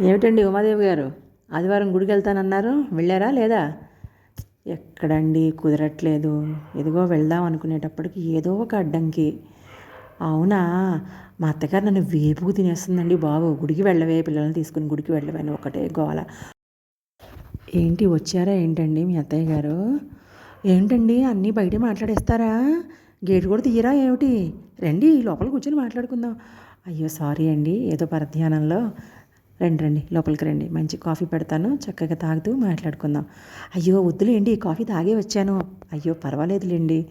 ఏమిటండి ఉమాదేవి గారు? ఆదివారం గుడికి వెళ్తానన్నారు. వెళ్ళారా లేదా? ఎక్కడండి? కుదరట్లేదు. ఎదిగో వెళ్దాం అనుకునేటప్పటికి ఏదో ఒక అడ్డంకి. అవునా? మా అత్తగారు నన్ను వేపుకు తినేస్తుందండి బాబు. గుడికి వెళ్ళవే పిల్లల్ని తీసుకుని గుడికి వెళ్ళవని ఒకటే గోల. ఏంటి వచ్చారా ఏంటండి మీ అత్తయ్య గారు? ఏంటండి అన్నీ బయట మాట్లాడేస్తారా? గేటు కూడా తీయరా ఏమిటి? రండి లోపల కూర్చొని మాట్లాడుకుందాం. అయ్యో సారీ అండి. ఏదో పరధ్యానంలో. రండి రండి లోపలికి రండి. మంచి కాఫీ పెడతాను చక్కగా తాగుతూ మాట్లాడుకుందాం. అయ్యో వద్దులేండి కాఫీ తాగే వచ్చాను. అయ్యో పర్వాలేదులేండి.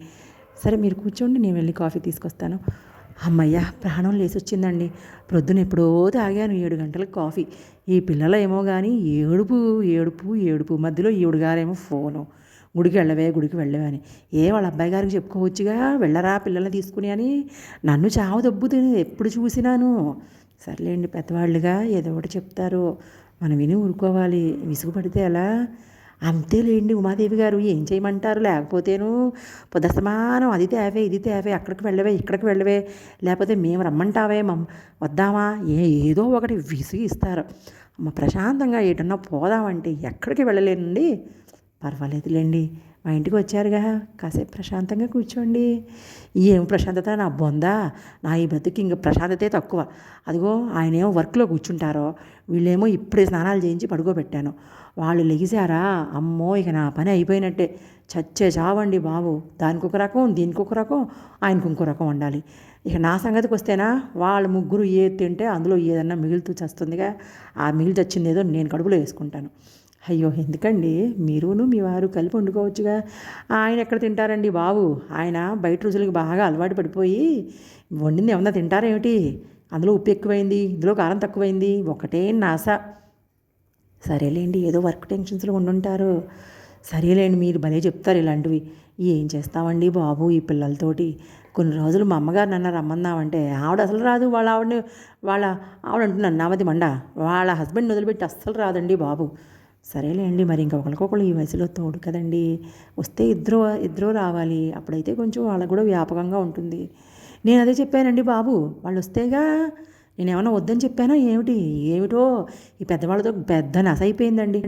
సరే మీరు కూర్చోండి నేను వెళ్ళి కాఫీ తీసుకొస్తాను. అమ్మయ్య ప్రాణం లేచి వచ్చిందండి ప్రొద్దున ఎప్పుడో తాగాను ఏడు గంటలకు కాఫీ. ఈ పిల్లలేమో కానీ ఏడుపు ఏడుపు ఏడుపు. మధ్యలో ఈవిడ గారేమో ఫోను. గుడికి వెళ్ళవే గుడికి వెళ్ళవే అని. ఏ వాళ్ళ అబ్బాయి గారికి చెప్పుకోవచ్చుగా? వెళ్ళరా పిల్లల్ని తీసుకుని అని. నన్ను చావు దబ్బుతుంది ఎప్పుడు చూసినాను? సర్లేండి పెద్దవాళ్ళుగా ఏదో ఒకటి చెప్తారు. మనం విని ఊరుకోవాలి. విసుగుపడితే ఎలా? అంతేలేండి ఉమాదేవి గారు ఏం చేయమంటారు? లేకపోతేను పొదస్తమానం అది తేవే ఇది తేవే అక్కడికి వెళ్ళవే ఇక్కడికి వెళ్ళవే. లేకపోతే మేము రమ్మంటావే మమ్ వద్దామా? ఏ ఏదో ఒకటి విసిగిస్తారు అమ్మ ప్రశాంతంగా ఏటన్నా పోదామంటే ఎక్కడికి వెళ్ళలేనండి? పర్వాలేదులేండి. మా ఇంటికి వచ్చారుగా. కాసేపు ప్రశాంతంగా కూర్చోండి. ఏం ప్రశాంతత? నా బొందా? నా ఈ బతుకి ఇంక ప్రశాంతతే తక్కువ. అదిగో ఆయన ఏమో వర్క్లో కూర్చుంటారో. వీళ్ళేమో ఇప్పుడే స్నానాలు చేయించి పడుకోబెట్టాను. వాళ్ళు లెగిసారా అమ్మో ఇక నా పని అయిపోయినట్టే. చచ్చే చావండి బాబు. దానికి ఒక రకం దీనికి ఒక రకం ఆయనకు ఇంకో రకం ఉండాలి ఇక నా సంగతికి వస్తేనా? వాళ్ళ ముగ్గురు ఏది తింటే అందులో ఏదన్నా మిగులుతూ చస్తుందిగా. ఆ మిగిలి చచ్చిందేదో నేను కడుపులో వేసుకుంటాను. అయ్యో ఎందుకండి? మీరును మీ వారు కలిపి వండుకోవచ్చుగా. ఆయన ఎక్కడ తింటారండి బాబు? ఆయన బయట రోజులకు బాగా అలవాటు పడిపోయి వండింది ఏమన్నా తింటారేమిటి అందులో ఉప్పు ఎక్కువైంది ఇందులో కారం తక్కువైంది ఒకటే నాస. సరేలేండి ఏదో వర్క్ టెన్షన్స్లో ఉండుంటారు. సరేలేండి మీరు భలే చెప్తారు ఇలాంటివి. ఏం చేస్తామండి బాబు ఈ పిల్లలతోటి? కొన్ని రోజులు మా అమ్మగారు నన్ను రమ్మన్నామంటే ఆవిడ అసలు రాదు వాళ్ళ ఆవిడని వాళ్ళ ఆవిడ అంటున్నాను నామది మండ వాళ్ళ హస్బెండ్ వదిలిపెట్టి అస్సలు రాదండి బాబు. సరేలేండి మరి ఇంకా ఒకరికొకరు ఈ వయసులో తోడు కదండి. వస్తే ఇద్దరు ఇద్దరు రావాలి. అప్పుడైతే కొంచెం వాళ్ళకు కూడా వ్యాపకంగా ఉంటుంది. నేను అదే చెప్పానండి బాబు వాళ్ళు వస్తేగా నేనేమన్నా వద్దని చెప్పానా? ఏమిటి? ఏమిటో? ఈ పెద్దవాళ్ళతో పెద్ద నస అయిపోయిందండి.